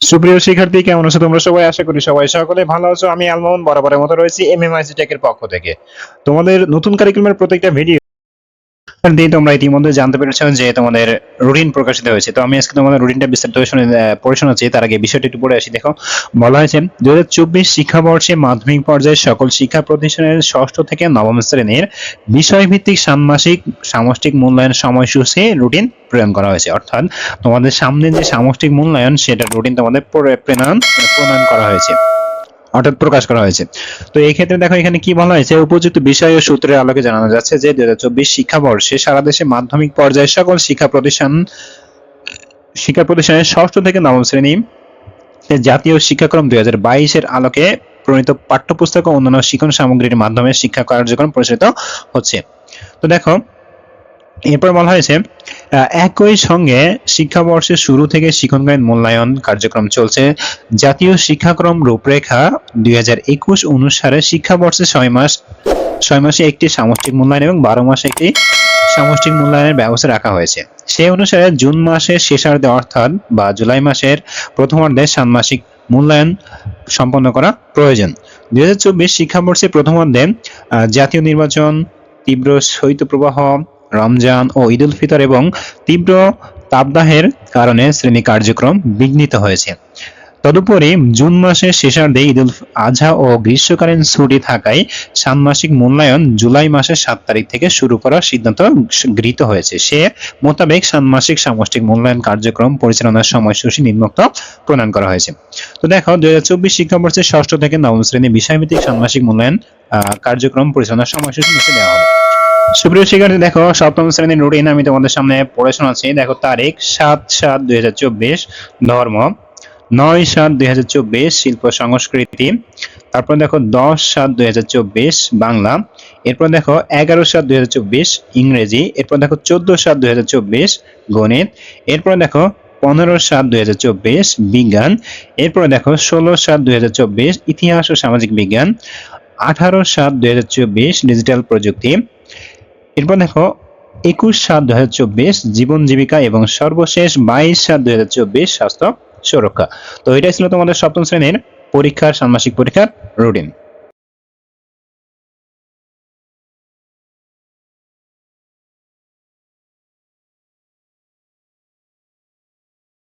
সুপ্রিয় শিক্ষার্থী, কেমন আছো তোমরা সবাই? আশা করি সবাই সকলে ভালো আছো। আমি আলমন বরাবরের মতো রয়েছি এমএমআইসি টেকের পক্ষ থেকে। তোমাদের নতুন কারিকুলামের প্রত্যেকটা ভিডিও দিয়ে তোমরা ইতিমধ্যে জানতে পেরেছ যে তোমাদের রুটিন প্রকাশিত হয়েছে। তো আমি আজকে তোমাদের রুটিনটা বিস্তারিত পড়ে শোনাচ্ছি। তার আগে বিষয়টি একটু পড়ে আসি, দেখো। বলা হয়েছে দু হাজার চব্বিশ শিক্ষাবর্ষে মাধ্যমিক পর্যায়ে সকল শিক্ষা প্রতিষ্ঠানের ষষ্ঠ থেকে নবম শ্রেণির বিষয়ভিত্তিক ষান্মাসিক সামষ্টিক মূল্যায়ন সময়সূচি রুটিন প্রেরণ করা হয়েছে। অর্থাৎ তোমাদের সামনে যে সামষ্টিক মূল্যায়ন, সেটা রুটিন তোমাদের প্রে- প্রেরণ মানে প্রণয়ন করা হয়েছে। অর্থাৎ প্রকাশ করা হয়েছে। তো এই ক্ষেত্রে দেখো এখানে কি বলা হয়েছে? উপযুক্ত বিষয় ও সূত্রের আলোকে জানানো যাচ্ছে যে দুই হাজার চব্বিশ শিক্ষাবর্ষে সারা দেশে মাধ্যমিক পর্যায়ে সকল শিক্ষা প্রতিষ্ঠান, শিক্ষা প্রতিষ্ঠানের ষষ্ঠ থেকে নবম শ্রেণি জাতীয় শিক্ষাক্রম দুই বাইশের আলোকে প্রণীত পাঠ্যপুস্তক ও অন্যান্য শিক্ষণ সামগ্রীর মাধ্যমে শিক্ষা কার্যক্রম পরিচালিত হচ্ছে। তো দেখো এরপর বলা হয়েছে একই সঙ্গে শিক্ষাবর্ষের শুরু থেকে শিক্ষণকালীন মূল্যায়ন কার্যক্রম চলছে। জাতীয় শিক্ষাক্রম রূপরেখা দুই হাজার একুশ অনুসারে শিক্ষাবর্ষে ছয় মাস, ছয় মাসে একটি সামষ্টিক মূল্যায়ন এবং বারো মাসে একটি সামষ্টিক মূল্যায়নের ব্যবস্থা রাখা হয়েছে। সেই অনুসারে জুন মাসের শেষার্ধে অর্থাৎ বা জুলাই মাসের প্রথমার্ধে ষান্মাসিক মূল্যায়ন সম্পন্ন করা প্রয়োজন। দুই হাজার চব্বিশ শিক্ষাবর্ষে প্রথমার্ধে জাতীয় নির্বাচন, তীব্র শৈত্যপ্রবাহ রমজান ও ঈদ উল ফিতর এবং তীব্র তাপদাহের কারণে শ্রেণি কার্যক্রম বিঘ্নিত হয়েছে। তদুপরি জুন মাসের শেষার্ধে ঈদ উল আজহা ও গ্রীষ্মকালীন ছুটি থাকায় ষান্মাসিক মূল্যায়ন জুলাই মাসের সাত তারিখ থেকে শুরু করার সিদ্ধান্ত গৃহীত হয়েছে। সে মোতাবেক ষান্মাসিক সামষ্টিক মূল্যায়ন কার্যক্রম পরিচালনার সময়সূচি নিম্নোক্ত প্রণয়ন করা হয়েছে। তো দেখো, দুই হাজার চব্বিশ শিক্ষাবর্ষের ষষ্ঠ থেকে নবম শ্রেণি বিষয়ভিত্তিক ষান্মাসিক মূল্যায়ন কার্যক্রম পরিচালনার সময়সূচি নিচে দেওয়া হলো সুপ্রিয় শিক্ষার্থী, দেখো, সপ্তম শ্রেণির রুটিন আমি তোমাদের সামনে পড়ে শোনাচ্ছি। দেখো, তারিখ সাত সাত দুই ধর্ম। নয় সাত দুই হাজার চব্বিশ শিল্প সংস্কৃতি। তারপর দেখো দশ সাত দুই হাজার চব্বিশ বাংলা। এরপর দেখো এগারো সাত দুই হাজার চব্বিশ ইংরেজি। এরপর দেখো চোদ্দ সাত দুই হাজার চব্বিশ গণিত। এরপর দেখো পনেরো সাত দুই হাজার চব্বিশ বিজ্ঞান। এরপর দেখো ষোলো সাত দুই হাজার চব্বিশ ইতিহাস ও সামাজিক বিজ্ঞান। আঠারো সাত দুই হাজার চব্বিশ ডিজিটাল প্রযুক্তি। এরপর দেখো একুশ সাত দুই হাজার চব্বিশ জীবন জীবিকা এবং সর্বশেষ বাইশ সাত দুই হাজার চব্বিশ স্বাস্থ্য সুরক্ষা। তো এটাই ছিল তোমাদের সপ্তম শ্রেণির পরীক্ষার ষান্মাসিক পরীক্ষার রুটিন